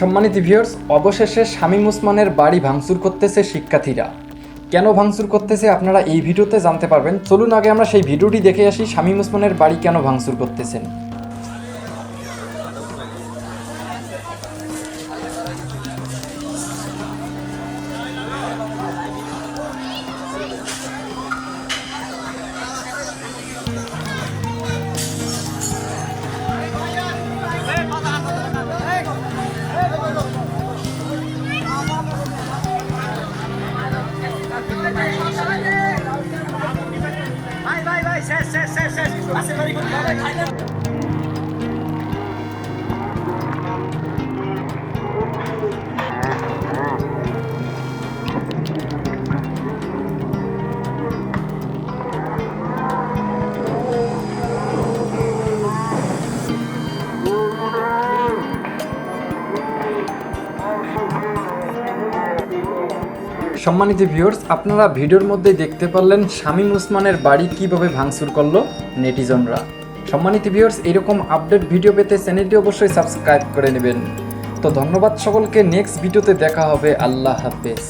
সম্মানিত ভিউয়ার্স অবশেষে শামীম ওসমানের বাড়ি ভাঙচুর করতেছে শিক্ষার্থীরা। কেন ভাঙচুর করতেছে আপনারা এই ভিডিওতে জানতে পারবেন। চলুন আগে আমরা সেই ভিডিওটি দেখে আসি, শামীম ওসমানের বাড়ি কেন ভাঙচুর করতেছেন। ভাই ভাই ভাই শেষ শেষ শেষ শেষ কোন ভাই সম্মানিত ভিউয়ার্স আপনারা ভিডিওর মধ্যে দেখতে পারলেন শামীম ওসমানের বাড়ি কীভাবে ভাঙচুর করল নেটিজনরা। সম্মানিত ভিউয়ার্স এরকম আপডেট ভিডিও পেতে চ্যানেলটি অবশ্যই সাবস্ক্রাইব করে নেবেন। তো ধন্যবাদ সকলকে নেক্সট ভিডিওতে দেখা হবে। আল্লাহ হাফেজ।